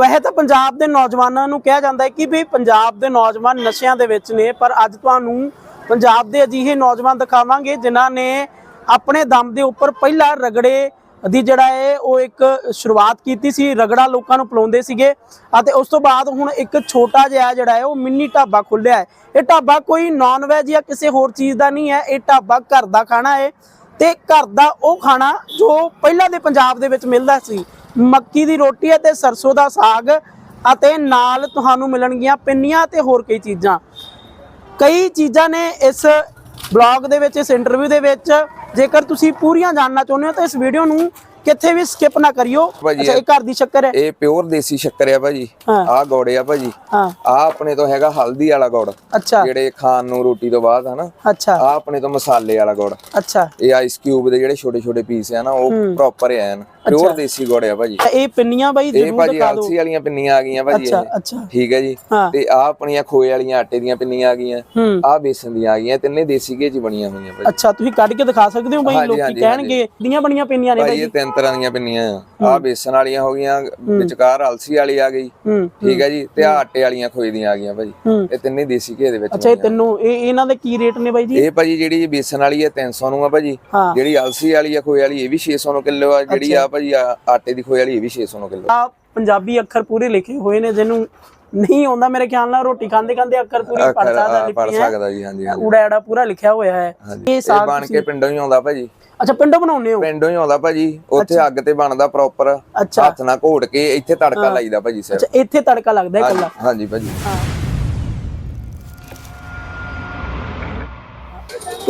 ਵੈਸੇ ਤਾਂ ਪੰਜਾਬ ਦੇ ਨੌਜਵਾਨਾਂ ਨੂੰ ਕਿਹਾ ਜਾਂਦਾ ਹੈ ਕਿ ਵੀ ਪੰਜਾਬ ਦੇ ਨੌਜਵਾਨ ਨਸ਼ਿਆਂ ਦੇ ਵਿੱਚ ਨੇ, ਪਰ ਅੱਜ ਤੁਹਾਨੂੰ ਪੰਜਾਬ ਦੇ ਅਜਿਹੇ ਨੌਜਵਾਨ ਦਿਖਾਵਾਂਗੇ ਜਿਨ੍ਹਾਂ ਨੇ ਆਪਣੇ ਦਮ ਦੇ ਉੱਪਰ ਪਹਿਲਾ ਰਗੜੇ ਦੀ ਜਿਹੜਾ ਹੈ ਉਹ ਇੱਕ ਸ਼ੁਰੂਆਤ ਕੀਤੀ ਸੀ, ਰਗੜਾ ਲੋਕਾਂ ਨੂੰ ਪਿਲਾਉਂਦੇ ਸੀਗੇ ਅਤੇ ਉਸ ਤੋਂ ਬਾਅਦ ਹੁਣ ਇੱਕ ਛੋਟਾ ਜਿਹਾ ਜਿਹੜਾ ਹੈ ਉਹ ਮਿੰਨੀ ਢਾਬਾ ਖੁੱਲਿਆ ਹੈ। ਇਹ ਢਾਬਾ ਕੋਈ ਨਾਨ ਵੈਜ ਜਾਂ ਕਿਸੇ ਹੋਰ ਚੀਜ਼ ਦਾ ਨਹੀਂ ਹੈ, ਇਹ ਢਾਬਾ ਘਰ ਦਾ ਖਾਣਾ ਹੈ ਤੇ ਘਰ ਦਾ ਉਹ ਖਾਣਾ ਜੋ ਪਹਿਲਾਂ ਦੇ ਪੰਜਾਬ ਦੇ ਵਿੱਚ ਮਿਲਦਾ ਸੀ ਮੱਕੀ ਦੀ ਰੋਟੀ ਅਤੇ ਸਰਸੋਂ ਦਾ ਸਾਗ ਅਤੇ ਨਾਲ ਤੁਹਾਨੂੰ ਮਿਲਣਗੀਆਂ ਪਿੰਨੀਆਂ ਤੇ ਹੋਰ ਕਈ ਚੀਜ਼ਾਂ। ਕਈ ਚੀਜ਼ਾਂ ਨੇ ਇਸ ਬਲੌਗ ਦੇ ਵਿੱਚ ਇਸ ਇੰਟਰਵਿਊ ਦੇ ਵਿੱਚ। ਜੇਕਰ ਤੁਸੀਂ ਪੂਰੀਆਂ ਜਾਣਨਾ ਚਾਹੁੰਦੇ ਹੋ ਤਾਂ ਇਸ ਵੀਡੀਓ ਨੂੰ ਕਿੱਥੇ ਵੀ ਸਕਿਪ ਨਾ ਕਰਿਓ। ਅੱਛਾ ਇਹ ਘਰ ਦੀ ਸ਼ੱਕਰ ਹੈ। ਇਹ ਪਿਓਰ ਦੇਸੀ ਸ਼ੱਕਰ ਆ ਭਾਜੀ। ਹਾਂ। ਆਹ ਗੋੜੇ ਆ ਭਾਜੀ। ਹਾਂ। ਆ ਆਪਣੇ ਤੋਂ ਹੈਗਾ ਹਲਦੀ ਵਾਲਾ ਗੁੜ। ਅੱਛਾ। ਜਿਹੜੇ ਖਾਣ ਨੂੰ ਰੋਟੀ ਤੋਂ ਬਾਅਦ ਹਨਾ। ਅੱਛਾ। ਆ ਆਪਣੇ ਤੋਂ ਮਸਾਲੇ ਵਾਲਾ ਗੁੜ। ਅੱਛਾ। ਇਹ ਆਈਸ ਕਿਊਬ ਦੇ ਜਿਹੜੇ ਛੋਟੇ ਛੋਟੇ ਪੀਸ ਆ ਨਾ ਉਹ ਪ੍ਰੋਪਰ ਐਨ। ਪਿਓਰ ਦੇਸੀ ਗੁੜ ਆ ਭਾਜੀ। ਇਹ ਪਿੰਨੀਆਂ ਬਾਈ ਇਹ ਜ਼ਰੂਰ ਦਿਖਾ ਦਿਓ। ਆਲਸੀ ਵਾਲੀਆਂ ਪਿੰਨੀਆਂ ਆ ਗਈਆਂ ਭਾਜੀ ਅੱਛਾ ਇਹ। ਅੱਛਾ। ਠੀਕ ਹੈ ਜੀ। ਤੇ ਆ ਆਪਣੀਆਂ ਖੋਏ ਵਾਲੀਆਂ ਆਟੇ ਦੀਆਂ ਪਿੰਨੀਆਂ ਆ ਗਈਆਂ। ਆ ਬੇਸਨ ਦੀਆਂ ਆ ਗਈਆਂ। ਤਿੰਨੇ ਦੇਸੀ ਘੀ ਚ ਬਣੀਆਂ ਹੋਈਆਂ ਭਾਜੀ। ਅੱਛਾ ਤੁਸੀਂ ਕੱਢ ਕੇ ਦਿਖਾ ਸਕਦੇ ਹੋ ਬਾਈ? ਲੋਕੀ ਕਹਿਣਗੇ ਦੀਆਂ ਬਣੀਆਂ ਪਿੰਨੀਆਂ ਨੇ ਭਾਜੀ ਇਹ ਤਿੰਨ ਤਰ੍ਹਾਂ ਦੀਆਂ ਪਿੰਨੀਆਂ ਆ। ਆ ਬੇਸਨ ਵਾਲੀਆਂ ਹੋ ਗਈਆਂ ਵਿਚਕਾਰ ਅਲਸੀ ਵਾਲੀ ਆ ਗਈ। ਠੀਕ ਹੈ ਜੀ। ਤੇ ਆਹ ਆਟੇ ਵਾਲੀਆਂ ਖੋਏ ਦੀਆਂ ਆ ਗਈਆਂ ਭਾਜੀ। ਇਹ ਤਿੰਨੇ ਦੇਸੀ ਘੀ ਦੇ ਵਿੱਚ ਅੱਛਾ ਇਹ ਤੈਨੂੰ ਇਹ ਇਹਨਾਂ ਦੇ ਕੀ ਰੇਟ ਨੇ ਬਾਈ ਜੀ? ਇਹ ਭਾਜੀ ਜਿਹੜੀ ਬੇਸਨ ਵਾਲੀ ਹੈ 300 ਨੂੰ ਆ ਭਾਜੀ। ਜਿਹੜੀ ਅਲਸੀ ਵਾਲੀ ਆ ਖੋਏ ਵਾਲੀ ਇਹ ਵੀ 600 ਨੂੰ ਕਿਲੋ ਆ। ਜਿਹੜੀ ਆ ਭਾਜੀ ਆਟੇ ਦੀ ਖੋਏ ਵਾਲੀ ਇਹ ਵੀ 600 ਨੂੰ ਕਿਲੋ। ਆ ਪੰਜਾਬੀ ਅੱਖਰ ਪੂਰੇ ਲਿਖੇ ਹੋਏ ਨੇ ਜਿਹਨੂੰ ਨਹੀਂ ਆਉਂਦਾ ਮੇਰੇ ਖਿਆਲ ਨਾਲ ਰੋਟੀ ਖਾਂਦੇ ਖਾਂਦੇ ਅੱਖਰ ਪੂਰੀ ਪੜ ਸਕਦਾ ਪੜ ਲਿਖੀ ਹੈ ਸਕਦਾ ਜੀ ਹਾਂਜੀ ਹਾਂਜੀ। ਊੜਾ ਐੜਾ ਪੂਰਾ ਲਿਖਿਆ ਹੋਇਆ ਹੈ। ਇਹ ਸਾਗ ਬਣ ਕੇ ਪਿੰਡੋਂ ਹੀ ਆਉਂਦਾ ਭਾਜੀ। ਅੱਛਾ ਪਿੰਡੋਂ ਬਣਾਉਂਦੇ ਹੋ? ਪਿੰਡੋਂ ਹੀ ਆਉਂਦਾ ਭਾਜੀ। ਉੱਥੇ ਅੱਗ ਤੇ ਬਣਦਾ ਪ੍ਰੋਪਰ ਹੱਥ ਨਾਲ ਘੋਟ ਕੇ ਇੱਥੇ ਤੜਕਾ ਲਾਈਦਾ ਭਾਜੀ ਸਿਰ। ਅੱਛਾ ਇੱਥੇ ਤੜਕਾ ਲੱਗਦਾ ਹੈ ਇਕੱਲਾ। ਹਾਂਜੀ ਭਾਜੀ।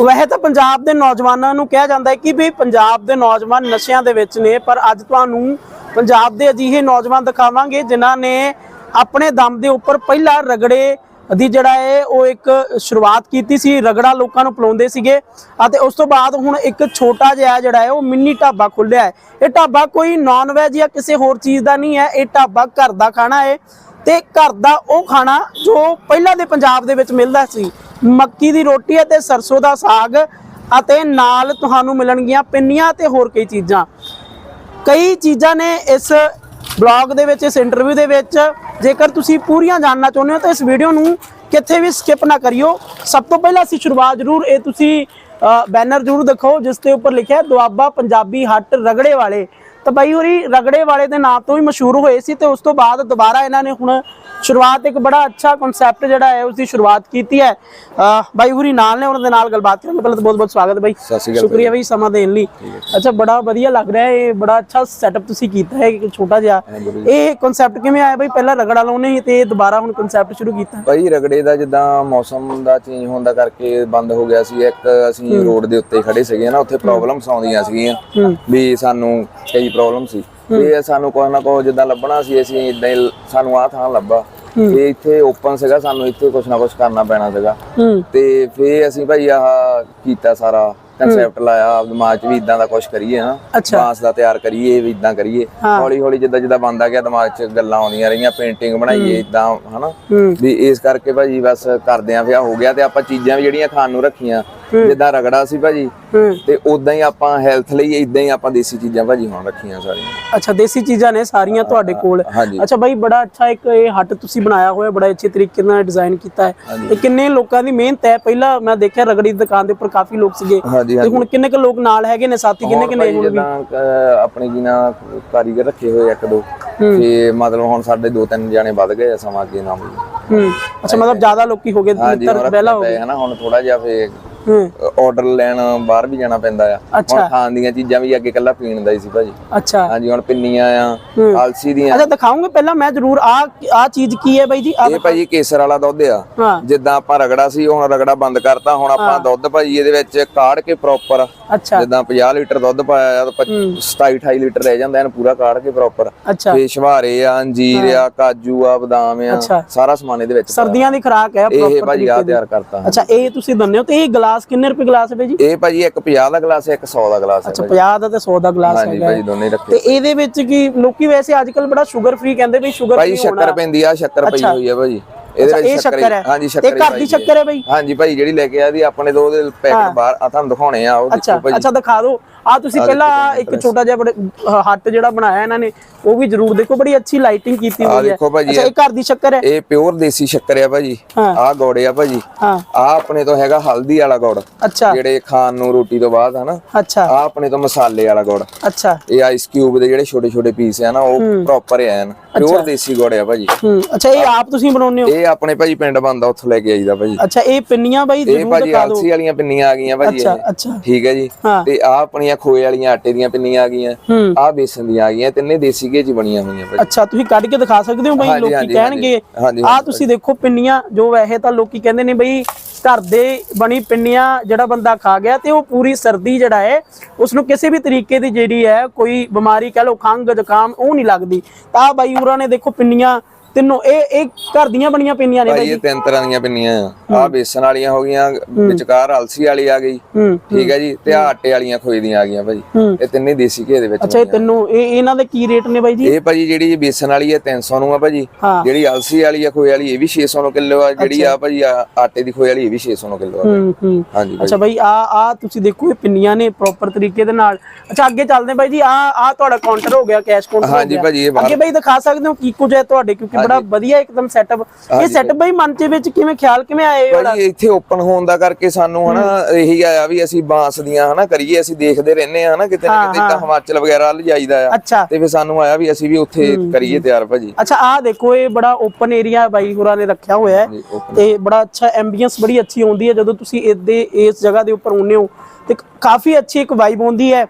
ਵੈਸੇ ਤਾਂ ਪੰਜਾਬ ਦੇ ਨੌਜਵਾਨਾਂ ਨੂੰ ਕਿਹਾ ਜਾਂਦਾ ਹੈ ਕਿ ਵੀ ਪੰਜਾਬ ਦੇ ਨੌਜਵਾਨ ਨਸ਼ਿਆਂ ਦੇ ਵਿੱਚ ਨੇ, ਪਰ ਅੱਜ ਤੁਹਾਨੂੰ ਪੰਜਾਬ ਦੇ ਅਜਿਹੇ ਨੌਜਵਾਨ ਦਿਖਾਵਾਂਗੇ ਜਿਨ੍ਹਾਂ ਨੇ ਆਪਣੇ ਦਮ ਦੇ ਉੱਪਰ ਪਹਿਲਾ ਰਗੜੇ ਦੀ ਜਿਹੜਾ ਹੈ ਉਹ ਇੱਕ ਸ਼ੁਰੂਆਤ ਕੀਤੀ ਸੀ, ਰਗੜਾ ਲੋਕਾਂ ਨੂੰ ਪਿਲਾਉਂਦੇ ਸੀਗੇ ਅਤੇ ਉਸ ਤੋਂ ਬਾਅਦ ਹੁਣ ਇੱਕ ਛੋਟਾ ਜਿਹਾ ਜਿਹੜਾ ਹੈ ਉਹ ਮਿੰਨੀ ਢਾਬਾ ਖੁੱਲਿਆ ਹੈ। ਇਹ ਢਾਬਾ ਕੋਈ ਨਾਨ ਵੈਜ ਜਾਂ ਕਿਸੇ ਹੋਰ ਚੀਜ਼ ਦਾ ਨਹੀਂ ਹੈ, ਇਹ ਢਾਬਾ ਘਰ ਦਾ ਖਾਣਾ ਹੈ ਤੇ ਘਰ ਦਾ ਉਹ ਖਾਣਾ ਜੋ ਪਹਿਲਾਂ ਦੇ ਪੰਜਾਬ ਦੇ ਵਿੱਚ ਮਿਲਦਾ ਸੀ ਮੱਕੀ ਦੀ ਰੋਟੀ ਅਤੇ ਸਰਸੋਂ ਦਾ ਸਾਗ ਅਤੇ ਨਾਲ ਤੁਹਾਨੂੰ ਮਿਲਣਗੀਆਂ ਪਿੰਨੀਆਂ ਤੇ ਹੋਰ ਕਈ ਚੀਜ਼ਾਂ। ਕਈ ਚੀਜ਼ਾਂ ਨੇ ਇਸ ਬਲੌਗ ਦੇ ਵਿੱਚ, ਇਸ ਇੰਟਰਵਿਊ ਦੇ ਵਿੱਚ। ਜੇਕਰ ਤੁਸੀਂ ਪੂਰੀਆਂ ਜਾਣਨਾ ਚਾਹੁੰਦੇ ਹੋ ਤਾਂ ਇਸ ਵੀਡੀਓ ਨੂੰ ਕਿੱਥੇ ਵੀ ਸਕਿਪ ਨਾ ਕਰਿਓ। ਸਭ ਤੋਂ ਪਹਿਲਾਂ ਅਸੀਂ ਸ਼ੁਰੂਆਤ ਜ਼ਰੂਰ ਇਹ ਤੁਸੀਂ ਬੈਨਰ ਜ਼ਰੂਰ ਦਿਖਾਓ, ਜਿਸ ਦੇ ਉੱਪਰ ਲਿਖਿਆ ਦੁਆਬਾ ਪੰਜਾਬੀ ਹੱਟ ਰਗੜੇ ਵਾਲੇ। ਤਾਂ ਬਾਈ ਹੋਰੀ, ਰਗੜੇ ਵਾਲੇ ਦੇ ਨਾਂ ਤੋਂ ਵੀ ਮਸ਼ਹੂਰ ਹੋਏ ਸੀ ਤੇ ਉਸ ਤੋਂ ਬਾਅਦ ਦੁਬਾਰਾ ਇਹਨਾਂ ਨੇ ਹੁਣ ਸ਼ੁਰੂਆਤ ਇੱਕ ਬੜਾ ਅੱਛਾ ਕਨਸੈਪਟ ਜਿਹੜਾ ਹੈ ਉਸ ਦੀ ਸ਼ੁਰੂਆਤ ਕੀਤੀ ਹੈ। ਬਾਈ ਹੋਰੀ ਨਾਲ ਨੇ ਉਹਨਾਂ ਦੇ ਨਾਲ ਗੱਲਬਾਤ ਕਰਾਂਗੇ। ਪਹਿਲਾਂ ਤਾਂ ਬਹੁਤ ਬਹੁਤ ਸਵਾਗਤ ਹੈ ਬਾਈ। ਸ਼ੁਕਰੀਆ ਬਈ ਸਮਾਂ ਦੇਣ ਲਈ। ਅੱਛਾ ਬੜਾ ਵਧੀਆ ਲੱਗ ਰਿਹਾ ਹੈ ਇਹ ਬੜਾ ਅੱਛਾ ਸੈਟਅਪ ਤੁਸੀਂ ਕੀਤਾ ਹੈ ਇੱਕ ਛੋਟਾ ਜਿਹਾ। ਇਹ ਕਨਸੈਪਟ ਕਿਵੇਂ ਆਇਆ ਬਈ? ਪਹਿਲਾਂ ਰਗੜਾ ਲਾਉਣੇ ਸੀ ਤੇ ਦੁਬਾਰਾ ਹੁਣ ਕਨਸੈਪਟ ਸ਼ੁਰੂ ਕੀਤਾ ਭਾਈ ਰਗੜੇ ਦਾ ਜਿੱਦਾਂ ਮੌਸਮ ਦਾ ਚੇਂਜ ਹੋਣ ਦਾ ਕਰਕੇ ਬੰਦ ਹੋ ਗਿਆ ਸੀ। ਇੱਕ ਅਸੀਂ ਰੋਡ ਦੇ ਉੱਤੇ ਖੜੇ ਸੀਗੇ ਨਾ ਉੱਥੇ ਪ੍ਰੋਬਲਮਸ ਆਉਂਦੀਆਂ ਸੀਗੀਆਂ। ਵੀ ਸਾਨੂੰ ਕਈ ਪ੍ਰੋਬਲਮ ਸੀ। ਤੇ ਸਾਨੂੰ ਕੋਈ ਨਾ ਕੋਈ ਜਿੱਦਾਂ ਲੱਭਣਾ ਸੀ ਅਸੀਂ ਇਦਾਂ ਹੀ ਸਾਨੂੰ ਆਹ ਥਾਂ ਲੱਭਾ। ਤੇ ਇੱਥੇ ਓਪਨ ਸੀਗਾ ਸਾਨੂੰ ਇੱਥੇ ਕੁਝ ਨਾ ਕੁਝ ਕਰਨਾ ਪੈਣਾ ਸੀਗਾ। ਤੇ ਫੇ ਅਸੀਂ ਭਾਈ ਆਹ ਕੀਤਾ ਸਾਰਾ ਕਨਸੈਪਟ ਲਾਇਆ ਆਪ ਦਿਮਾਗ 'ਚ ਵੀ ਇਦਾਂ ਦਾ ਕੁਝ ਕਰੀਏ ਨਾ। ਬਾਂਸ ਦਾ ਤਿਆਰ ਕਰੀਏ ਵੀ ਇਦਾਂ ਕਰੀਏ। ਹੌਲੀ ਹੌਲੀ ਜਿੱਦਾਂ ਜਿੱਦਾਂ ਬੰਦਾ ਗਿਆ ਦਿਮਾਗ 'ਚ ਗੱਲਾਂ ਆਉਂਦੀਆਂ ਰਹੀਆਂ ਪੇਂਟਿੰਗ ਬਣਾਈਏ ਇਦਾਂ ਹਨਾ। ਵੀ ਇਸ ਕਰਕੇ ਭਾਜੀ ਬਸ ਕਰਦੇ ਆਂ ਫਿਰ ਹੋ ਗਿਆ ਤੇ ਆਪਾਂ ਚੀਜ਼ਾਂ ਵੀ ਜਿਹੜੀਆਂ ਖਾਣ ਨੂੰ ਰੱਖੀਆਂ। ਜਿੱਦਾਂ ਰਗੜਾ ਸੀ ਭਾਜੀ ਤੇ ਉਦਾਂ ਹੀ ਆਪਾਂ ਹੈਲਥ ਲਈ ਇਦਾਂ ਹੀ ਆਪਾਂ ਦੇਸੀ ਚੀਜ਼ਾਂ ਭਾਜੀ ਹੁਣ ਰੱਖੀਆਂ ਸਾਰੀਆਂ। ਅੱਛਾ ਦੇਸੀ ਚੀਜ਼ਾਂ ਨੇ ਸਾਰੀਆਂ ਤੁਹਾਡੇ ਕੋਲ? ਅੱਛਾ ਬਾਈ ਬੜਾ ਅੱਛਾ ਇੱਕ ਇਹ ਹੱਟ ਤੁਸੀਂ ਬਣਾਇਆ ਹੋਇਆ ਬੜਾ ਅੱਛੇ ਤਰੀਕੇ ਨਾਲ ਡਿਜ਼ਾਈਨ ਕੀਤਾ ਹੈ। ਤੇ ਕਿੰਨੇ ਲੋਕਾਂ ਦੀ ਮਿਹਨਤ ਹੈ? ਪਹਿਲਾਂ ਮੈਂ ਦੇਖਿਆ ਰਗੜੀ ਦੀ ਦੁਕਾਨ ਦੇ ਉੱਪਰ ਕਾਫੀ ਲੋਕ ਸੀਗੇ। ਤੇ ਹੁਣ ਕਿੰਨੇ ਕੁ ਲੋਕ ਨਾਲ ਹੈਗੇ ਨੇ? ਸਾਥੀ ਕਿੰਨੇ ਕਿੰਨੇ ਭਾਈ ਜਿੱਦਾਂ ਅਹ, ਆਪਣੇ ਜੀ ਨਾਲ ਕਾਰੀਗਰ ਰੱਖੇ ਹੋਏ ਇੱਕ ਦੋ। ਤੇ ਮਤਲਬ ਹੁਣ ਸਾਡੇ ਦੋ ਤਿੰਨ ਜਾਣੇ ਵੱਧ ਗਏ ਆ ਸਮਾਂ ਅੱਗੇ ਨਾਲ। ਹੂੰ। ਅੱਛਾ ਮਤਲਬ ਜ਼ਿਆਦਾ ਲੋਕੀ ਹੋ ਗਏ ਮਿੱਤਰ ਹੁਣ ਪਹਿਲਾਂ ਹੋ ਪਏ ਹਨਾ ਹੁਣ ਥੋੜਾ ਜਿਹਾ ਫੇ ਆਰਡਰ ਲੈਣ ਬਾਹਰ ਵੀ ਜਾਣਾ ਪੈਂਦਾ ਆ। ਹੁਣ ਖਾਣ ਦੀਆਂ ਚੀਜ਼ਾਂ ਵੀ ਅੱਗੇ ਕੱਲਾ ਪੀਣ ਦਾ ਹੀ ਸੀ ਭਾਜੀ। ਅੱਛਾ। ਹਾਂਜੀ ਹੁਣ ਪਿੰਨੀਆਂ ਆ ਆਲਸੀ ਦੀਆਂ। ਅੱਛਾ ਦਿਖਾਉਂਗੇ ਪਹਿਲਾਂ ਮੈਂ ਜ਼ਰੂਰ ਆ ਆ ਚੀਜ਼ ਕੀ ਹੈ ਬਾਈ ਜੀ? ਆ ਇਹ ਭਾਜੀ ਕੇਸਰ ਵਾਲਾ ਦੁੱਧ ਆ। ਜਿੱਦਾਂ ਆਪਾਂ ਰਗੜਾ ਸੀ ਹੁਣ ਰਗੜਾ ਬੰਦ ਕਰਤਾ ਹੁਣ ਆਪਾਂ ਦੁੱਧ ਭਾਜੀ ਇਹਦੇ ਵਿੱਚ ਕਾੜ ਕੇ ਪ੍ਰੋਪਰ ਜਿੱਦਾਂ 50 ਲੀਟਰ ਦੁੱਧ ਪਾਇਆ ਤਾਂ 27 28 ਲੀਟਰ ਰਹਿ ਜਾਂਦਾ ਇਹਨੂੰ ਪੂਰਾ ਕਾੜ ਕੇ ਪ੍ਰੋਪਰ ਅੱਛਾ। ਤੇ ਸ਼ਵਾਰੇ ਆ ਅੰਜੀਰ ਆ ਕਾਜੂ ਆ ਬਦਾਮ ਆ। ਸਾਰਾ ਸਮਾਨ ਇਹਦੇ ਵਿੱਚ। ਸਰਦੀਆਂ ਦੀ ਖੁਰਾਕ ਹੈ ਇਹ ਪ੍ਰੋਪਰ ਭਾਜੀ ਆ ਤਿਆਰ ਕਰਤਾ। ਅੱਛਾ ਇਹ ਤੁਸੀਂ ਦੰਨੇ ਹੋ ਤੇ ਇਹ ਗਲਾਸ ਕਿੰਨੇ ਰੁਪਏ ਗਲਾਸ ਹੈ ਬਾਈ ਜੀ? ਇਹ ਭਾਜੀ ਇੱਕ 50 ਦਾ ਗਲਾਸ ਹੈ ਇੱਕ 100 ਦਾ ਗਲਾਸ ਹੈ ਅੱਛਾ 50 ਦਾ ਤੇ 100 ਦਾ ਗਲਾਸ ਹਾਂਜੀ ਹੈਗਾ ਭਾਜੀ ਦੋਨੇ ਹੀ ਰੱਖੇ ਤੇ ਇਹਦੇ ਵਿੱਚ ਕੀ ਲੋਕੀ ਵੈਸੇ ਅੱਜ ਕੱਲ ਬੜਾ ਸ਼ੂਗਰ ਫ੍ਰੀ ਕਹਿੰਦੇ ਵੀ ਸ਼ੂਗਰ ਭਾਈ ਸ਼ੱਕਰ ਪੈਂਦੀ ਆ ਸ਼ੱਕਰ ਪਈ ਹੋਈ ਆ ਭਾਜੀ। ਇਹਦੇ ਇਹ ਵਿੱਚ ਸ਼ੱਕਰ ਹੈ ਹਾਂਜੀ ਸ਼ੱਕਰ ਘਰ ਦੀ ਸ਼ੱਕਰ ਹੈ ਬਾਈ? ਹਾਂਜੀ ਭਾਈ ਜਿਹੜੀ ਲੈ ਕੇ ਆਦੀ ਆਪਣੇ ਦੋ ਦੇ ਪੈਕਟ ਬਾਹਰ ਆ ਤੁਹਾਨੂੰ ਦਿਖਾਉਣੇ ਆ ਉਹ ਦੇਖੋ ਭਾਜੀ। ਅੱਛਾ ਦਿਖਾ ਦਿਓ। ਆ ਤੁਸੀਂ ਪਹਿਲਾਂ ਇੱਕ ਛੋਟਾ ਜਿਹਾ ਹੱਟ ਜਿਹੜਾ ਬਣਾਇਆ ਇਹਨਾਂ ਨੇ ਉਹ ਵੀ ਜ਼ਰੂਰ ਦੇਖੋ ਬੜੀ ਅੱਛੀ ਲਾਈਟਿੰਗ ਕੀਤੀ ਹੋਈ ਹੈ। ਦੇਖੋ ਭਾਜੀ, ਅੱਛਾ ਇਹ ਘਰ ਦੀ ਸ਼ੱਕਰ ਹੈ? ਇਹ ਪਿਓਰ ਦੇਸੀ ਸ਼ੱਕਰ ਆ ਭਾਜੀ। ਹਾਂ। ਆਹ ਗੋੜੇ ਆ ਭਾਜੀ। ਹਾਂ। ਆ ਆਪਣੇ ਤੋਂ ਹੈਗਾ ਹਲਦੀ ਵਾਲਾ ਗੁੜ। ਅੱਛਾ। ਜਿਹੜੇ ਖਾਣ ਨੂੰ ਰੋਟੀ ਤੋਂ ਬਾਅਦ ਹਨਾ। ਅੱਛਾ। ਆ ਆਪਣੇ ਤੋਂ ਮਸਾਲੇ ਵਾਲਾ ਗੁੜ। ਅੱਛਾ। ਇਹ ਆਈਸ ਕਿਊਬ ਦੇ ਜਿਹੜੇ ਛੋਟੇ ਛੋਟੇ ਪੀਸ ਆ ਨਾ ਉਹ ਪ੍ਰੋਪਰ ਐਨ। ਪਿਓਰ ਦੇਸੀ ਗੁੜ ਆ ਭਾਜੀ। ਹੂੰ। ਅੱਛਾ ਇਹ ਆਪ ਤੁਸੀਂ ਬਣਾਉਂਦੇ ਹੋ? ਇਹ ਆਪਣੇ ਭਾਜੀ ਪਿੰਡ ਬੰਦਾ ਉੱਥੋਂ ਲੈ ਕੇ ਆਈਦਾ ਭਾਜੀ। ਅੱਛਾ ਇਹ ਪਿੰਨੀਆਂ ਇਹ ਜ਼ਰੂਰ ਭਾਜੀ ਦਿਖਾ ਦਿਓ। ਆਲਸੀ ਵਾਲੀਆਂ ਪਿੰਨੀਆਂ ਆ ਗਈਆਂ ਭਾਜੀ ਅੱਛਾ ਇਹ। ਅੱਛਾ। ਠੀਕ ਹੈ ਜੀ। ਹਾਂ। ਤੇ ਆ ਆਪਣੀਆਂ ਖੋਏ ਵਾਲੀਆਂ ਆਟੇ ਦੀਆਂ ਪਿੰਨੀਆਂ ਆ ਗਈਆਂ। ਆ ਬੇਸਨ ਦੀਆਂ ਆ ਗਈਆਂ ਤਿੰਨੇ ਦੇਸੀ ਘੇ ਚ ਬਣੀਆਂ ਹੋਈਆਂ ਭਾਜੀ ਅੱਛਾ ਤੁਸੀਂ ਕੱਢ ਕੇ ਦਿਖਾ ਸਕਦੇ ਹੋ ਬਈ ਲੋਕੀ ਕਹਿਣਗੇ ਆ ਤੁਸੀਂ ਦੇਖੋ ਪਿੰਨੀਆਂ ਜੋ ਵੈਸੇ ਤਾਂ ਲੋਕੀ ਕਹਿੰਦੇ ਨੇ ਬਈ ਘਰ ਦੇ ਬਣੀ ਪਿੰਨੀਆਂ ਜਿਹੜਾ ਬੰਦਾ ਖਾ ਗਿਆ ਤੇ ਉਹ ਪੂਰੀ ਸਰਦੀ ਜਿਹੜਾ ਹੈ ਉਸ ਨੂੰ ਕਿਸੇ ਵੀ ਤਰੀਕੇ ਦੀ ਜਿਹੜੀ ਹੈ ਕੋਈ ਬਿਮਾਰੀ ਕਹ ਲਓ ਖੰਗ ਜ਼ੁਕਾਮ ਉਹ ਨਹੀਂ ਲੱਗਦੀ। ਤਾਂ ਬਾਈ ਹੋਰਾਂ ਨੇ ਦੇਖੋ ਪਿੰਨੀਆਂ ਤਿੰਨੋਂ ਇਹ ਇਹ ਘਰ ਦੀਆਂ ਬਣੀਆਂ ਪਿੰਨੀਆਂ ਨੇ ਭਾਈ ਇਹ ਤਿੰਨ ਤਰ੍ਹਾਂ ਦੀਆਂ ਪਿੰਨੀਆਂ ਆ। ਆ ਬੇਸਨ ਵਾਲੀਆਂ ਹੋ ਗਈਆਂ ਵਿਚਕਾਰ ਅਲਸੀ ਵਾਲੀ ਆ ਗਈ। ਠੀਕ ਹੈ ਜੀ ਤੇ ਆ ਆਟੇ ਵਾਲੀਆਂ ਖੋਏ ਦੀਆਂ ਆ ਗਈਆਂ ਹੂੰ। ਇਹ ਤਿੰਨੇ ਦੇਸੀ ਘੇ ਦੇ ਵਿੱਚ ਅੱਛਾ ਇਹ ਤਿੰਨੋਂ ਇਹ ਇਹਨਾਂ ਦੇ ਕੀ ਰੇਟ ਨੇ ਬਾਈ ਜੀ? ਇਹ ਭਾਜੀ ਜਿਹੜੀ ਬੇਸਨ ਵਾਲੀ ਹੈ 300 ਨੂੰ ਆ ਭਾਜੀ। ਜਿਹੜੀ ਅਲਸੀ ਵਾਲੀ ਆ ਖੋਏ ਵਾਲੀ ਇਹ ਵੀ 600 ਨੂੰ ਕਿਲੋ ਆ। ਜਿਹੜੀ ਆ ਭਾਜੀ ਆਟੇ ਦੀ ਖੋਏ ਵਾਲੀ ਇਹ ਵੀ 600 ਨੂੰ ਕਿਲੋ ਆ ਹਾਂਜੀ ਅੱਛਾ ਬਾਈ ਆ ਆ ਤੁਸੀਂ ਦੇਖੋ ਇਹ ਪਿੰਨੀਆਂ ਨੇ ਪ੍ਰੋਪਰ ਤਰੀਕੇ ਦੇ ਨਾਲ। ਅੱਛਾ ਅੱਗੇ ਚੱਲਦੇ ਬਾਈ ਜੀ ਆ ਆ ਤੁਹਾਡਾ ਕਾਊਂਟਰ ਹੋ ਗਿਆ ਕੈਸ਼ ਕਾਊਂਟਰ ਹੋ ਹਾਂਜੀ ਭਾਜੀ ਇਹ ਅੱਗੇ ਬਾਈ ਦਿਖਾ ਸਕਦੇ ਹੋ ਕੀ ਕੁਝ ਹੈ ਤੁਹਾਡੇ ਕਿਉਂਕਿ ਬੜਾ ਵਧੀਆ ਇੱਕਦਮ ਸੈਟਅਪ ਇਹ ਸੈਟਅਪ ਬਾਈ ਮਨ ਦੇ ਵਿੱਚ ਕਿਵੇਂ ਖਿਆਲ ਕਿਵੇਂ ਆਏ ਭਾਜੀ ਇੱਥੇ ਓਪਨ ਹੋਣ ਦਾ ਕਰਕੇ ਸਾਨੂੰ ਹਨਾ ਇਹੀ ਆਇਆ ਵੀ ਅਸੀਂ ਬਾਂਸ ਦੀਆਂ ਹਨਾ ਕਰੀਏ ਅਸੀਂ ਦੇਖਦੇ ਰਹਿੰਦੇ ਆ ਹਨਾ ਕਿਤੇ ਨਾ ਕਿਤੇ ਤਾਂ ਹਿਮਾਚਲ ਵਗੈਰਾ ਵੱਲ ਜਾਈਦਾ ਆ। ਤੇ ਫਿਰ ਸਾਨੂੰ ਆਇਆ ਵੀ ਅਸੀਂ ਵੀ ਉੱਥੇ ਕਰੀਏ ਤਿਆਰ ਭਾਜੀ। ਅੱਛਾ ਆ ਦੇਖੋ ਇਹ ਬੜਾ ਓਪਨ ਏਰੀਆ ਬਾਈ ਹੋਰਾਂ ਨੇ ਰੱਖਿਆ ਹੋਇਆ ਹੈ। ਤੇ ਬੜਾ ਅੱਛਾ ਐਂਬੀਐਂਸ ਬੜੀ ਅੱਛੀ ਆਉਂਦੀ ਹੈ ਜਦੋਂ ਤੁਸੀਂ ਇਹਦੇ ਇਸ ਜਗ੍ਹਾ ਦੇ ਉੱਪਰ ਆਉਂਦੇ ਹੋ ਤੇ ਕਾਫੀ ਅੱਛੀ ਇੱਕ ਵਾਈਬ ਆਉਂਦੀ ਹੈ।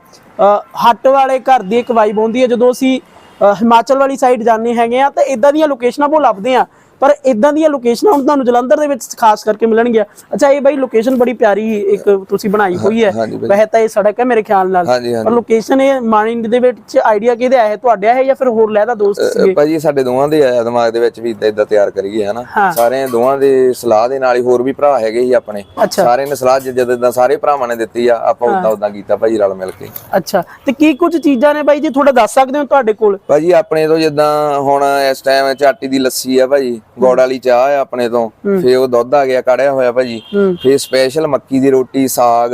ਹੱਟ ਵਾਲੇ ਘਰ ਦੀ ਇੱਕ ਵਾਈਬ ਆਉਂਦੀ ਹੈ ਜਦੋਂ ਅਸੀਂ ਹਿਮਾਚਲ ਵਾਲੀ ਸਾਈਡ ਜਾਂਦੇ ਹੈਗੇ ਆ ਤਾਂ ਇਦਾਂ ਦੀਆਂ ਲੋਕੇਸ਼ਨਾਂ ਬਹੁਤ ਲੱਭਦੇ ਆ। ਪਰ ਇਦਾਂ ਦੀਆਂ ਲੋਕੇਸ਼ਨਾਂ ਹੁਣ ਤੁਹਾਨੂੰ ਜਲੰਧਰ ਦੇ ਵਿੱਚ ਖਾਸ ਕਰਕੇ ਮਿਲਣਗੀਆਂ। ਅੱਛਾ ਇਹ ਬਾਈ ਲੋਕੇਸ਼ਨ ਬੜੀ ਪਿਆਰੀ ਇੱਕ ਤੁਸੀਂ ਬਣਾਈ ਹੋਈ ਹੈ। ਵੈਸੇ ਤਾਂ ਇਹ ਸੜਕ ਹੈ ਮੇਰੇ ਖਿਆਲ ਨਾਲ। ਪਰ ਲੋਕੇਸ਼ਨ ਇਹ ਮਾਈਂਡ ਦੇ ਵਿੱਚ ਆਈਡੀਆ ਕਿਹਦੇ ਆਇਆ ਹੈ? ਤੁਹਾਡੇ ਆਇਆ ਹੈ ਜਾਂ ਫਿਰ ਹੋਰ ਲੈਦਾ ਦੋਸਤ ਸੀਗੇ? ਭਾਜੀ ਸਾਡੇ ਦੋਵਾਂ ਦੇ ਆਇਆ ਦਿਮਾਗ ਦੇ ਵਿੱਚ ਵੀ ਇਦਾਂ ਇਦਾਂ ਤਿਆਰ ਕਰੀਏ ਹਨਾ? ਹਾਂ। ਸਾਰੇ ਦੋਵਾਂ ਦੇ ਸਲਾਹ ਦੇ ਨਾਲ ਹੀ ਹੋਰ ਵੀ ਭਰਾ ਹੈਗੇ ਸੀ ਆਪਣੇ। ਸਾਰੇ ਨੇ ਸਲਾਹ ਜਦੋਂ ਇਦਾਂ ਸਾਰੇ ਭਰਾਵਾਂ ਨੇ ਦਿੱਤੀ ਆ ਆਪਾਂ ਉਦਾਂ ਉਦਾਂ ਕੀਤਾ ਭਾਜੀ ਰਲ ਮਿਲ ਕੇ। ਅੱਛਾ। ਤੇ ਕੀ ਕੁਝ ਚੀਜ਼ਾਂ ਨੇ ਬਾਈ ਜੀ ਥੋੜਾ ਦੱਸ ਸਕਦੇ ਹੋ ਤੁਹਾਡੇ ਕੋਲ? ਭਾਜੀ ਆਪਣੇ ਤੋਂ ਜਿੱਦਾਂ ਹੁਣ ਇਸ ਟਾਈਮ ਚਾਟੀ ਦੀ ਲੱਸੀ ਆ ਭਾਜੀ। ਗੋੜ ਵਾਲੀ ਚਾਹ ਆ ਆਪਣੇ ਤੋਂ। ਫੇ ਉਹ ਦੁੱਧ ਆ ਗਿਆ ਕੜਿਆ ਹੋਇਆ ਭਾਜੀ। ਫੇ ਸਪੈਸ਼ਲ ਮੱਕੀ ਦੀ ਰੋਟੀ ਸਾਗ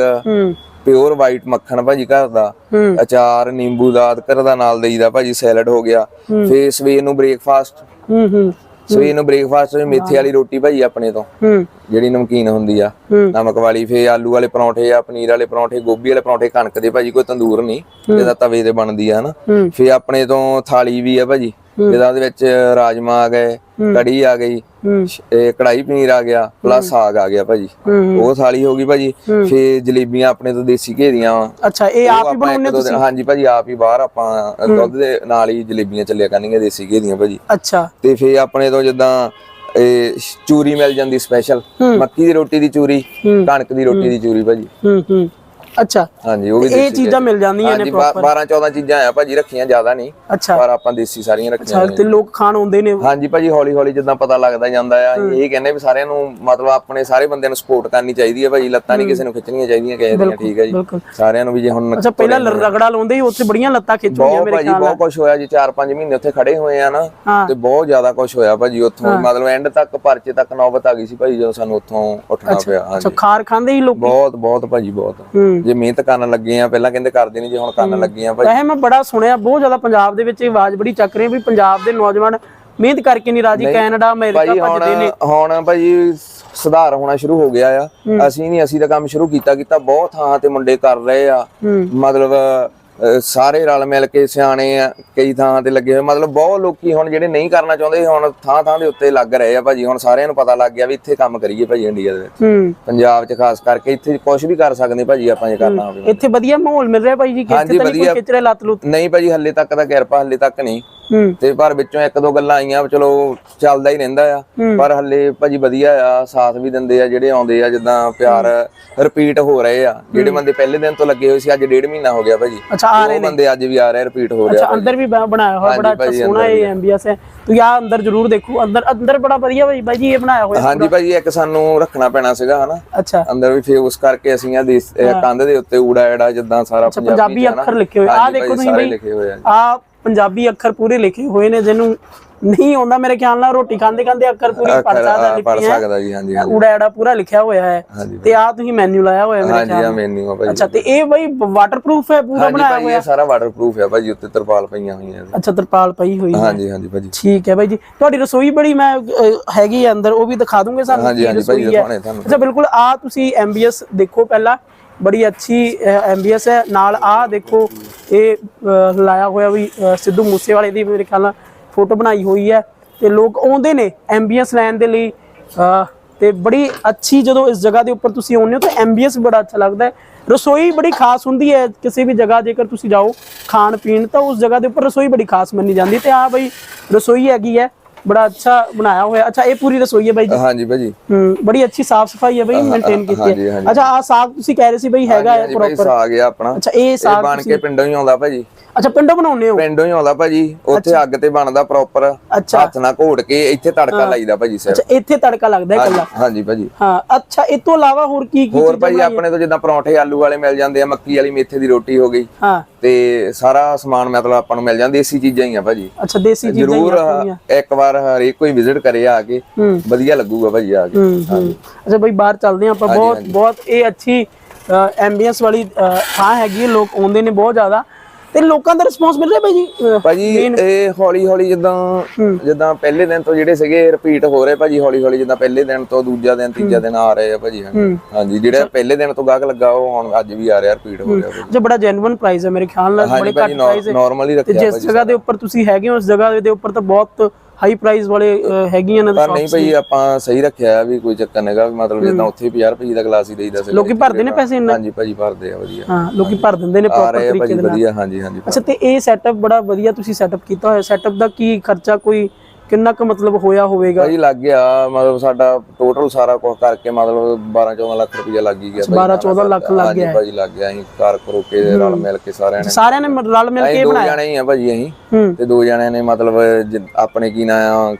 ਪਿਓਰ ਵਾਈਟ ਮੱਖਣ ਭਾਜੀ ਘਰ ਦਾ। ਅਚਾਰ ਨਿੰਬੂ ਦਾ ਅਦਰਕ ਦਾ ਨਾਲ ਦੇਈਦਾ ਭਾਜੀ ਸੈਲਡ ਹੋ ਗਿਆ। ਫੇ ਸਵੇਰ ਨੂੰ ਬ੍ਰੇਕਫਾਸਟ ਹੂੰ ਹੂੰ। ਸਵੇਰ ਨੂੰ ਬ੍ਰੇਕਫਾਸਟ ਵਿੱਚ ਮੇਥੇ ਵਾਲੀ ਰੋਟੀ ਭਾਜੀ ਆਪਣੇ ਤੋਂ। ਜਿਹੜੀ ਨਮਕੀਨ ਹੁੰਦੀ ਆ। ਨਮਕ ਵਾਲੀ ਫੇ ਆਲੂ ਵਾਲੇ ਪਰੌਂਠੇ ਆ ਪਨੀਰ ਵਾਲੇ ਪਰੌਂਠੇ ਗੋਭੀ ਵਾਲੇ ਪਰੌਂਠੇ ਕਣਕ ਦੇ ਭਾਜੀ ਕੋਈ ਤੰਦੂਰ ਨਹੀਂ। ਜਿਹਦਾ ਤਵੇ ਤੇ ਬਣਦੀ ਆ ਹਨਾ। ਫੇ ਆਪਣੇ ਤੋਂ ਥਾਲੀ ਵੀ ਆ ਭਾਜੀ। ਜਿਹਦਾ ਉਹਦੇ ਵਿੱਚ ਰਾਜਮਾ ਆ ਗਏ ਕੜੀ ਆ ਗਈ ਇਹ ਕੜਾਈ ਪਨੀਰ ਆ ਗਿਆ ਪਲੱਸ ਸਾਗ ਆ ਗਿਆ ਭਾਜੀ। ਉਹ ਥਾਲੀ ਹੋ ਗਈ ਭਾਜੀ। ਫੇ ਜਲੇਬੀਆਂ ਆਪਣੇ ਤੋਂ ਦੇਸੀ ਘੇ ਦੀਆਂ ਅੱਛਾ ਇਹ ਆਪ ਹੀ ਬਣਾਉਂਦੇ ਦਿਨ ਹਾਂਜੀ ਭਾਜੀ ਆਪ ਹੀ ਬਾਹਰ ਆਪਾਂ ਦੁੱਧ ਦੇ ਨਾਲ ਹੀ ਜਲੇਬੀਆਂ ਚੱਲਿਆ ਕਰਨੀਆਂ ਦੇਸੀ ਘੇ ਦੀਆਂ ਭਾਜੀ। ਅੱਛਾ। ਤੇ ਫੇ ਆਪਣੇ ਤੋਂ ਜਿੱਦਾਂ ਇਹ ਚੂਰੀ ਮਿਲ ਜਾਂਦੀ ਸਪੈਸ਼ਲ ਮੱਕੀ ਦੀ ਰੋਟੀ ਦੀ ਚੂਰੀ ਕਣਕ ਦੀ ਰੋਟੀ ਦੀ ਚੂਰੀ ਭਾਜੀ। ਹੂੰ ਹੂੰ। ਅੱਛਾ। ਹਾਂਜੀ ਉਹ ਵੀ ਇਹ ਦੇਸੀ ਚੀਜ਼ਾਂ ਮਿਲ ਜਾਂਦੀਆਂ ਨੇ ਹਾਂਜੀ ਪ੍ਰੋਪਰ 12 14 ਚੀਜ਼ਾਂ ਆ ਭਾਜੀ ਰੱਖੀਆਂ ਜ਼ਿਆਦਾ ਨਹੀਂ ਅੱਛਾ। ਪਰ ਆਪਾਂ ਦੇਸੀ ਸਾਰੀਆਂ ਰੱਖੀਆਂ ਅੱਛਾ ਤੇ ਲੋਕ ਖਾਣ ਆਉਂਦੇ ਨੇ। ਹਾਂਜੀ ਭਾਜੀ ਹੌਲੀ ਹੌਲੀ ਜਿੱਦਾਂ ਪਤਾ ਲੱਗਦਾ ਜਾਂਦਾ ਆ ਇਹ ਕਹਿੰਦੇ ਵੀ ਸਾਰਿਆਂ ਨੂੰ ਮਤਲਬ ਆਪਣੇ ਸਾਰੇ ਬੰਦਿਆਂ ਨੂੰ ਸਪੋਰਟ ਕਰਨੀ ਚਾਹੀਦੀ ਹੈ ਭਾਜੀ ਲੱਤਾਂ ਨਹੀਂ ਕਿਸੇ ਨੂੰ ਖਿੱਚਣੀਆਂ ਚਾਹੀਦੀਆਂ ਕਿਸੇ ਦੀਆਂ ਠੀਕ ਹੈ ਜੀ। ਬਿਲਕੁਲ। ਸਾਰਿਆਂ ਨੂੰ ਵੀ ਜੇ ਹੁਣ ਅੱਛਾ ਪਹਿਲਾਂ ਲ- ਰਗੜਾ ਲਾਉਂਦੇ ਸੀ ਉੱਥੇ ਬੜੀਆਂ ਲੱਤਾਂ ਖਿੱਚ ਹੋਈਆਂ ਬਹੁਤ ਮੇਰੇ ਭਾਜੀ ਖਿਆਲ ਨਾਲ। ਬਹੁਤ ਕੁਝ ਹੋਇਆ ਜੀ 4-5 ਮਹੀਨੇ ਉੱਥੇ ਖੜੇ ਹੋਏ ਆ ਨਾ ਹਾਂ। ਤੇ ਬਹੁਤ ਜ਼ਿਆਦਾ ਕੁਝ ਹੋਇਆ ਭਾਜੀ ਉੱਥੋਂ। ਮਤਲਬ ਐਂਡ ਤੱਕ ਪਰਚੇ ਤੱਕ ਨੌਬਤ ਆ ਗਈ ਸੀ ਭਾਜੀ ਜਦੋਂ ਸਾਨੂੰ ਉੱਥੋਂ ਉੱਠਣਾ ਪਿਆ ਅੱਛਾ ਹਾਂਜੀ ਖਾਰ ਖਾਂਦੇ ਹੀ ਲੋਕ? ਬਹੁਤ ਬਹੁਤ ਭਾਜੀ ਬਹੁਤ। ਹੂੰ। ਜੇ ਮਿਹਨਤ ਕਰਨ ਲੱਗੇ ਆ ਪਹਿਲਾਂ ਕਹਿੰਦੇ ਕਰਦੇ ਨਹੀਂ ਜੇ ਹੁਣ ਕਰਨ ਲੱਗੇ ਆ ਵੈਸੇ ਮੈਂ ਬੜਾ ਸੁਣਿਆ ਬਹੁਤ ਜ਼ਿਆਦਾ ਪੰਜਾਬ ਦੇ ਵਿੱਚ ਇਹ ਆਵਾਜ਼ ਬੜੀ ਚੱਕ ਰਹੀ ਵੀ ਪੰਜਾਬ ਦੇ ਨੌਜਵਾਨ ਮਿਹਨਤ ਕਰਕੇ ਨਹੀਂ ਰਾਜੀ ਕੈਨੇਡਾ ਅਮਰੀਕਾ ਭੱਜਦੇ ਨੇ। ਹੁਣ ਭਾਜੀ ਸੁਧਾਰ ਹੋਣਾ ਸ਼ੁਰੂ ਹੋ ਗਿਆ ਆ। ਅਸੀਂ ਨਹੀਂ ਅਸੀਂ ਤਾਂ ਕੰਮ ਸ਼ੁਰੂ ਕੀਤਾ ਕੀਤਾ ਬਹੁਤ ਥਾਂ ਤੇ ਮੁੰਡੇ ਕਰ ਰਹੇ ਆ। ਮਤਲਬ ਸਾਰੇ ਰਲ ਮਿਲ ਕੇ ਸਿਆਣੇ ਆ ਕਈ ਥਾਂ ਤੇ ਲੱਗੇ ਹੋਏ। ਮਤਲਬ ਬਹੁਤ ਲੋਕੀ ਹੁਣ ਜਿਹੜੇ ਨਹੀਂ ਕਰਨਾ ਚਾਹੁੰਦੇ ਹੁਣ ਥਾਂ ਥਾਂ ਦੇ ਉੱਤੇ ਲੱਗ ਰਹੇ ਆ ਭਾਜੀ। ਹੁਣ ਸਾਰਿਆਂ ਨੂੰ ਪਤਾ ਲੱਗ ਗਿਆ ਵੀ ਇੱਥੇ ਕੰਮ ਕਰੀਏ ਭਾਜੀ ਇੰਡੀਆ ਦੇ ਵਿੱਚ। ਪੰਜਾਬ 'ਚ ਖਾਸ ਕਰਕੇ ਇੱਥੇ ਕੁਝ ਵੀ ਕਰ ਸਕਦੇ ਭਾਜੀ ਆਪਾਂ ਜੇ ਕਰਨਾ ਹੋਵੇ। ਇੱਥੇ ਵਧੀਆ ਮਾਹੌਲ ਮਿਲ ਰਿਹਾ ਭਾਈ ਜੀ ਕਿਤੇ ਤਾਂ ਨਹੀਂ ਰਿਹਾ ਲੱਤ ਲੁੱਤ। ਨਹੀਂ ਭਾਜੀ ਹੱਲੇ ਤੱਕ ਤਾਂ ਕਿਰਪਾ ਹੱਲੇ ਤੱਕ ਨਹੀਂ। ਤੇ ਪਰ ਵਿੱਚੋਂ ਇੱਕ ਦੋ ਗੱਲਾਂ ਆਈਆਂ ਚਲੋ ਚੱਲਦਾ ਹੀ ਰਹਿੰਦਾ ਆ। ਪਰ ਹੱਲੇ ਭਾਜੀ ਵਧੀਆ ਆ ਸਾਥ ਵੀ ਦਿੰਦੇ ਆ ਜਿਹੜੇ ਆਉਂਦੇ ਆ ਜਿੱਦਾਂ ਪਿਆਰ ਰਿਪੀਟ ਹੋ ਰਹੇ ਆ। ਜਿਹੜੇ ਬੰਦੇ ਪਹਿਲੇ ਦਿਨ ਤੋਂ ਲੱਗੇ ਹੋਏ ਸੀ ਅੱਜ ਡੇਢ ਮਹੀਨਾ ਹੋ ਗਿਆ ਭਾਜੀ। ਅੱਛਾ ਆ ਰਹੇ ਉਹ ਬੰਦੇ ਅੱਜ ਵੀ ਆ ਰਹੇ ਰਿਪੀਟ ਹੋ ਰਿਹਾ ਅੱਛਾ ਅੰਦਰ ਵੀ ਬਣਾਇਆ ਹੋਇਆ ਬੜਾ ਅੱਛਾ ਸੋਹਣਾ ਇਹ ਐਮਬੀਐਸ ਹੈ ਤੁਸੀਂ ਆ ਅੰਦਰ ਜ਼ਰੂਰ ਦੇਖੋ ਅੰਦਰ ਅੰਦਰ ਬੜਾ ਵਧੀਆ ਭਾਈ ਬਾਈ ਜੀ ਇਹ ਬਣਾਇਆ ਹੋਇਆ ਹਾਂਜੀ ਭਾਜੀ ਇੱਕ ਸਾਨੂੰ ਰੱਖਣਾ ਪੈਣਾ ਸੀਗਾ ਹਨਾ? ਅੱਛਾ। ਅੰਦਰ ਵੀ ਫੇਰ ਉਸ ਕਰਕੇ ਅਸੀਂ ਆ ਕੰਧ ਦੇ ਉੱਤੇ ਊੜਾ ਐੜਾ ਜਿੱਦਾਂ ਸਾਰਾ ਪੰਜਾਬੀ। ਅੱਖਰ ਲਿਖੇ ਹੋਏ। ਆ ਦੇਖੋ ਤੁਸੀਂ ਜੀ। ਆ ਪੰਜਾਬੀ ਅੱਖਰ ਪੂਰੇ ਲਿਖੇ ਹੋਏ ਨੇ ਜਿਹਨੂੰ ਨਹੀਂ ਆਉਂਦਾ ਮੇਰੇ ਖਿਆਲ ਨਾਲ ਰੋਟੀ ਖਾਂਦੇ ਖਾਂਦੇ ਅੱਖਰ ਪੂਰੀ ਪੜ ਸਕਦਾ ਪੜ ਸਕਦਾ ਜੀ ਹਾਂਜੀ ਊੜਾ ਐੜਾ ਪੂਰਾ ਲਿਖਿਆ ਹੋਇਆ ਹੈ ਤੇ ਆ ਤੁਸੀਂ ਮੈਨੂ ਲਾਇਆ ਹੋਇਆ ਮੇਰੇ ਹਾਂਜੀ ਆ ਮੈਨੂ ਆ ਭਾਜੀ ਅੱਛਾ ਤੇ ਇਹ ਬਈ ਵਾਟਰਪ੍ਰੂਫ ਹੈ ਪੂਰਾ ਬਣਾਇਆ ਭਾਜੀ ਇਹ ਸਾਰਾ ਵਾਟਰਪ੍ਰੂਫ ਹੈ ਭਾਜੀ ਉੱਤੇ ਤਰਪਾਲ ਪਈਆਂ ਹੋਈਆਂ ਇਹਦੇ। ਅੱਛਾ ਤਰਪਾਲ ਪਈ ਹੋਈ ਹੈ। ਹਾਂਜੀ ਹਾਂਜੀ ਭਾਜੀ ਠੀਕ ਹੈ ਬਾਈ ਜੀ। ਤੁਹਾਡੀ ਰਸੋਈ ਬੜੀ ਮੈਂ ਹੈਗੀ ਹੈ ਅੰਦਰ ਉਹ ਵੀ ਦਿਖਾ ਦੂੰਗੇ ਸਾਨੂੰ ਹਾਂਜੀ ਹਾਂਜੀ ਹੈ। ਦਿਖਾਉਣੇ ਤੁਹਾਨੂੰ। ਅੱਛਾ ਬਿਲਕੁਲ ਆ ਤੁਸੀਂ ਐਮਬੀਐਸ ਦੇਖੋ ਪਹਿਲਾਂ। ਬੜੀ ਅੱਛੀ ਐਮਬੀਐਸ ਹੈ। ਨਾਲ ਆ ਦੇਖੋ ਇਹ ਲਾਇਆ ਹੋਇਆ ਵੀ ਸਿੱਧੂ ਮੂਸੇਵਾਲੇ ਦੀ ਮੇਰੇ ਖਿਆਲ ਨਾਲ ਫੋਟੋ ਬਣਾਈ ਹੋਈ ਹੈ ਤੇ ਲੋਕ ਆਉਂਦੇ ਨੇ ਐਮਬੀਐਸ ਲੈਣ ਦੇ ਲਈ ਤੇ ਬੜੀ ਅੱਛੀ ਜਦੋਂ ਇਸ ਜਗ੍ਹਾ ਦੇ ਉੱਪਰ ਤੁਸੀਂ ਆਉਂਦੇ ਹੋ ਤਾਂ ਐਮਬੀਐਸ ਬੜਾ ਅੱਛਾ ਲੱਗਦਾ ਹੈ। ਰਸੋਈ ਬੜੀ ਖਾਸ ਹੁੰਦੀ ਹੈ ਕਿਸੇ ਵੀ ਜਗ੍ਹਾ ਜੇਕਰ ਤੁਸੀਂ ਜਾਓ ਖਾਣ ਪੀਣ ਤਾਂ ਉਸ ਜਗ੍ਹਾ ਦੇ ਉੱਪਰ ਰਸੋਈ ਬੜੀ ਖਾਸ ਮੰਨੀ ਜਾਂਦੀ ਤੇ ਆ ਬਈ ਰਸੋਈ ਹੈਗੀ ਹੈ ਬੜਾ ਅੱਛਾ ਬਣਾਇਆ ਹੋਇਆ। ਅੱਛਾ ਇਹ ਪੂਰੀ ਰਸੋਈ ਹੈ ਬਾਈ ਜੀ? ਹਾਂਜੀ ਭਾਜੀ ਹੂੰ ਬੜੀ ਅੱਛੀ ਸਾਫ਼ ਸਫ਼ਾਈ ਹੈ ਬਈ ਮੇਨਟੇਨ ਕੀਤੀ ਹੈ। ਅੱਛਾ ਆ ਸਾਗ ਤੁਸੀਂ ਕਹਿ ਰਹੇ ਸੀ ਬਈ ਹੈਗਾ ਹੈ ਪ੍ਰੋਪਰ ਸਾਗ ਆ ਆਪਣਾ। ਅੱਛਾ ਇਹ ਸਾਗ ਬਣ ਕੇ ਪਿੰਡੋਂ ਹੀ ਆਉਂਦਾ ਭਾਜੀ ਅੱਛਾ ਪਿੰਡੋਂ ਬਣਾਉਂਦੇ ਹੋ? ਪਿੰਡੋਂ ਹੀ ਆਉਂਦਾ ਭਾਜੀ ਉੱਥੇ ਅੱਗ ਤੇ ਬਣਦਾ ਪ੍ਰੋਪਰ ਹੱਥ ਨਾਲ ਘੋਟ ਕੇ ਇੱਥੇ ਤੜਕਾ ਲਾਈਦਾ ਭਾਜੀ ਸਿਰ। ਅੱਛਾ ਇੱਥੇ ਤੜਕਾ ਲੱਗਦਾ ਇਕੱਲਾ? ਹਾਂਜੀ ਭਾਜੀ। ਹਾਂ ਅੱਛਾ ਇਹ ਤੋਂ ਇਲਾਵਾ ਹੋਰ ਕੀ ਕੀ ਹੋਰ ਭਾਜੀ? ਆਪਣੇ ਤੋਂ ਜਿੱਦਾਂ ਪਰੌਂਠੇ ਆਲੂ ਵਾਲੇ ਮਿਲ ਜਾਂਦੇ ਆ ਮੱਕੀ ਵਾਲੀ ਮੇਥੇ ਦੀ ਰੋਟੀ ਹੋ ਗਈ। ਹਾਂ। ਤੇ ਸਾਰਾ ਸਮਾਨ ਮਤਲਬ ਆਪਾਂ ਨੂੰ ਮਿਲ ਜਾਂਦਾ ਦੇਸੀ ਚੀਜ਼ਾਂ ਹੀ ਆ ਭਾਜੀ। ਅੱਛਾ ਦੇਸੀ ਚੀਜ਼ਾਂ ਜ਼ਰੂਰ ਇੱਕ ਵਾਰ ਹਰੇਕ ਕੋਈ ਵਿਜ਼ਿਟ ਕਰੇ ਆ ਕੇ ਵਧੀਆ ਲੱਗੂਗਾ ਭਾਜੀ ਆ ਕੇ। ਅੱਛਾ ਬਈ ਬਾਹਰ ਚੱਲਦੇ ਹਾਂ ਆਪਾਂ। ਬਹੁਤ ਬਹੁਤ ਇਹ ਅੱਛੀ ਐਂਬੀਐਂਸ ਵਾਲੀ ਥਾਂ ਹੈਗੀ ਲੋਕ ਆਉਂਦੇ ਨੇ ਬਹੁਤ ਜ਼ਿਆਦਾ। ਤੇ ਲੋਕਾਂ ਦਾ ਰਿਸਪੌਂਸ ਮਿਲ ਰਿਹਾ ਬਾਈ ਜੀ? ਭਾਜੀ ਇਹ ਹੌਲੀ ਹੌਲੀ ਜਿੱਦਾਂ ਜਿੱਦਾਂ ਪਹਿਲੇ ਦਿਨ ਤੋਂ ਜਿਹੜੇ ਸੀਗੇ ਰਿਪੀਟ ਹੋ ਰਹੇ ਭਾਜੀ ਹੌਲੀ ਹੌਲੀ ਜਿੱਦਾਂ ਪਹਿਲੇ ਦਿਨ ਤੋਂ ਦੂਜਾ ਦਿਨ ਤੀਜਾ ਦਿਨ ਆ ਰਹੇ ਆ ਭਾਜੀ ਹਾਂਜੀ। ਜਿਹੜਾ ਪਹਿਲੇ ਦਿਨ ਤੋਂ ਗਾਹਕ ਲੱਗਾ ਉਹ ਹੁਣ ਅੱਜ ਵੀ ਆ ਰਿਹਾ ਰਿਪੀਟ ਹੋ ਰਿਹਾ ਜੋ। ਬੜਾ ਜੈਨੂਇਨ ਪ੍ਰਾਈਸ ਹੈ ਮੇਰੇ ਖਿਆਲ ਨਾਲ ਬੜੇ ਘੱਟ ਪ੍ਰਾਈਸ ਹੈ। ਨਾਰਮਲ ਰੱਖਿਆ ਜਿਸ ਜਗ੍ਹਾ ਦੇ ਉੱਪਰ ਤੁਸੀਂ ਹੈਗੇ ਹੋ ਉਸ ਜਗ੍ਹਾ ਦੇ ਉੱਪਰ ਤਾਂ ਬਹੁਤ ਹਾਈ ਪ੍ਰਾਈਸ ਵਾਲੇ ਹੈਗੀਆਂ ਨੇ ਪਰ ਨਹੀਂ ਭਾਈ ਆਪਾਂ ਸਹੀ ਰੱਖਿਆ ਵੀ ਕੋਈ ਚੱਕਰ ਨਹੀਂਗਾ ਮਤਲਬ ਜਿੱਦਾਂ ਉੱਥੇ 50 ਰੁਪਏ ਦਾ ਗਲਾਸ ਹੀ ਦੇਈਦਾ ਸੀ ਲੋਕੀ ਭਰਦੇ ਨੇ ਪੈਸੇ ਇੰਨੇ? ਹਾਂਜੀ ਭਾਜੀ ਭਰਦੇ ਆ ਵਧੀਆ। ਹਾਂ ਲੋਕੀ ਭਰ ਦਿੰਦੇ ਨੇ ਪ੍ਰੋਪਰ ਤਰੀਕੇ ਦੇ ਨਾਲ। ਵਧੀਆ ਹਾਂਜੀ ਹਾਂਜੀ ਅੱਛਾ ਤੇ ਇਹ ਸੈਟਅਪ ਬੜਾ ਵਧੀਆ ਤੁਸੀਂ ਸੈਟਅਪ ਕੀਤਾ ਹੋਇਆ। ਸੈਟਅਪ ਦਾ ਕੀ ਖਰਚਾ ਕੋਈ ਕਿੰਨਾ ਕੁ ਮਤਲਬ ਹੋਇਆ ਹੋਵੇਗਾ? ਭਾਜੀ ਲੱਗ ਗਿਆ ਮਤਲਬ ਸਾਡਾ ਟੋਟਲ ਸਾਰਾ ਕੁਝ ਕਰਕੇ ਮਤਲਬ 12 14 ਲੱਖ ਰੁਪਇਆ ਲੱਗ ਹੀ ਗਿਆ ਭਾਜੀ 12 14 ਲੱਖ ਲੱਗ ਗਿਆ। ਭਾਜੀ ਲੱਗ ਗਿਆ ਅਸੀਂ ਕਾਰ ਕਰੋ ਕੇ ਰਲ ਮਿਲ ਕੇ ਸਾਰਿਆਂ ਨੇ। ਸਾਰਿਆਂ ਨੇ ਰਲ ਮਿਲ ਕੇ ਅਸੀਂ ਦੋ ਬਣਾਇਆ? ਜਣੇ ਹੀ ਆ ਭਾਜੀ ਅਸੀਂ। ਤੇ ਦੋ ਜਣਿਆਂ ਨੇ ਮਤਲਬ ਆਪਣੇ ਕੀ ਨਾ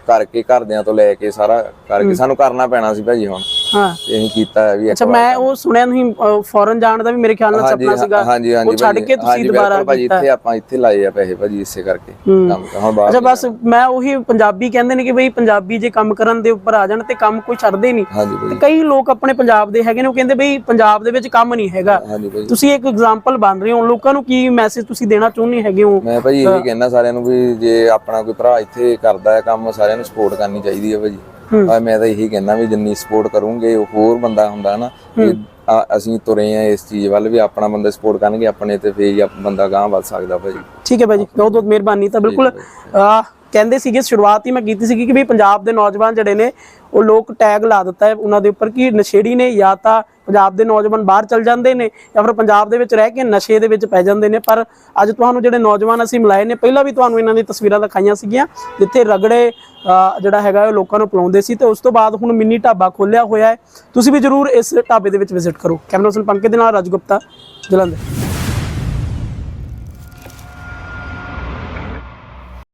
ਕਰਕੇ ਘਰਦਿਆਂ ਤੋਂ ਲੈ ਕੇ ਸਾਰਾ ਕਰਕੇ ਸਾਨੂੰ ਕਰਨਾ ਪੈਣਾ ਸੀ ਭਾਜੀ ਹੁਣ। ਹਾਂ। ਅਸੀਂ ਕੀਤਾ ਵੀ ਅੱਛਾ ਮੈਂ ਉਹ ਸੁਣਿਆ ਤੁਸੀਂ ਫੋਰਨ ਜਾਣ ਦਾ ਵੀ ਮੇਰੇ ਖਿਆਲ ਨਾਲ ਸੁਪਨਾ ਸੀਗਾ। ਹਾਂਜੀ ਹਾਂਜੀ ਉਹ ਛੱਡ ਕੇ ਤੁਸੀਂ ਦੁਬਾਰਾ ਭਾਜੀ ਇੱਥੇ ਆਪਾਂ ਇੱਥੇ ਲਾਏ ਆ ਪੈਸੇ ਭਾਜੀ ਇਸੇ ਕਰਕੇ। ਕੰਮ ਹੁਣ ਬਾਹਰ ਅੱਛਾ ਬਸ ਮੈਂ ਉਹੀ ਪੰਜਾਬੀ ਕਹਿੰਦੇ ਨੇ ਕਿ ਬਈ ਪੰਜਾਬੀ ਜੇ ਕੰਮ ਕਰਨ ਦੇ ਉੱਪਰ ਆ ਜਾਣ ਤੇ ਕੰਮ ਕੋਈ ਛੱਡਦੇ ਨਹੀਂ। ਤੇ ਕਈ ਲੋਕ ਆਪਣੇ ਪੰਜਾਬ ਦੇ ਹੈਗੇ ਨੇ ਉਹ ਕਹਿੰਦੇ ਬਈ ਪੰਜਾਬ ਦੇ ਵਿੱਚ ਕੰਮ ਨਹੀਂ ਹੈਗਾ। ਤੁਸੀਂ ਇੱਕ ਐਗਜ਼ਾਮਪਲ ਬਣ ਰਹੇ ਹੋ ਲੋਕਾਂ ਨੂੰ ਕੀ ਮੈਸੇਜ ਤੁਸੀਂ ਦੇਣਾ ਚਾਹੁੰਦੇ ਹੈਗੇ ਹੋ? ਮੈਂ ਭਾਜੀ ਇਹ ਕਹਿਣਾ ਸਾਰਿਆਂ ਨੂੰ ਵੀ ਜੇ ਆਪਣਾ ਕੋਈ ਭਰਾ ਇੱਥੇ ਕਰਦਾ ਹੈ ਕੰਮ ਸਾਰਿਆਂ ਨੂੰ ਸਪੋਰਟ ਕਰਨੀ ਚਾਹੀਦੀ ਹੈ ਭਾਜੀ। ਆ ਮੈਂ ਤਾਂ ਇਹੀ ਕਹਿਣਾ ਵੀ ਜਿੰਨੀ ਸਪੋਰਟ ਕਰੂੰਗੇ ਉਹ ਹੋਰ ਬੰਦਾ ਹੁੰਦਾ ਨਾ ਅਸੀਂ ਤੁਰੇ ਆ ਇਸ ਚੀਜ਼ ਵੱਲ ਵੀ ਆਪਣਾ ਬੰਦਾ ਸਪੋਰਟ ਕਰਨਗੇ ਆਪਣੇ ਤੇ ਫੇਰ ਹੀ ਬੰਦਾ ਗਾਂਹ ਵੱਧ ਸਕਦਾ ਭਾਜੀ। ਠੀਕ ਹੈ ਭਾਈ ਜੀ ਬਹੁਤ ਬਹੁਤ ਮਿਹਰਬਾਨੀ। ਤਾਂ ਬਿਲਕੁਲ ਆ ਕਹਿੰਦੇ ਸੀਗੇ ਸ਼ੁਰੂਆਤ ਹੀ ਮੈਂ ਕੀਤੀ ਸੀਗੀ ਕਿ ਵੀ ਪੰਜਾਬ ਦੇ ਨੌਜਵਾਨ ਜਿਹੜੇ ਨੇ ਉਹ ਲੋਕ ਟੈਗ ਲਾ ਦਿੱਤਾ ਹੈ ਉਹਨਾਂ ਦੇ ਉੱਪਰ ਕਿ ਨਸ਼ੇੜੀ ਨੇ ਜਾਂ ਤਾਂ ਪੰਜਾਬ ਦੇ ਨੌਜਵਾਨ ਬਾਹਰ ਚਲ ਜਾਂਦੇ ਨੇ ਜਾਂ ਫਿਰ ਪੰਜਾਬ ਦੇ ਵਿੱਚ ਰਹਿ ਕੇ ਨਸ਼ੇ ਦੇ ਵਿੱਚ ਪੈ ਜਾਂਦੇ ਨੇ। ਪਰ ਅੱਜ ਤੁਹਾਨੂੰ ਜਿਹੜੇ ਨੌਜਵਾਨ ਅਸੀਂ ਮਿਲਾਏ ਨੇ, ਪਹਿਲਾਂ ਵੀ ਤੁਹਾਨੂੰ ਇਹਨਾਂ ਦੀ ਤਸਵੀਰਾਂ ਦਿਖਾਈਆਂ ਸੀਗੀਆਂ, ਜਿੱਥੇ ਰਗੜੇ ਜਿਹੜਾ ਹੈਗਾ ਉਹ ਲੋਕਾਂ ਨੂੰ ਪਿਲਾਉਂਦੇ ਸੀ ਤੇ ਉਸ ਤੋਂ ਬਾਅਦ ਹੁਣ ਮਿੰਨੀ ਢਾਬਾ ਖੋਲਿਆ ਹੋਇਆ ਹੈ। ਤੁਸੀਂ ਵੀ ਜਰੂਰ ਇਸ ਢਾਬੇ ਦੇ ਵਿੱਚ ਵਿਜ਼ਿਟ ਕਰੋ। ਕੈਮਰਾ ਪਰਸਨ ਪੰਕਜ ਦੇ ਨਾਲ ਰਾਜ ਗੁਪਤਾ, ਜਲੰਧਰ।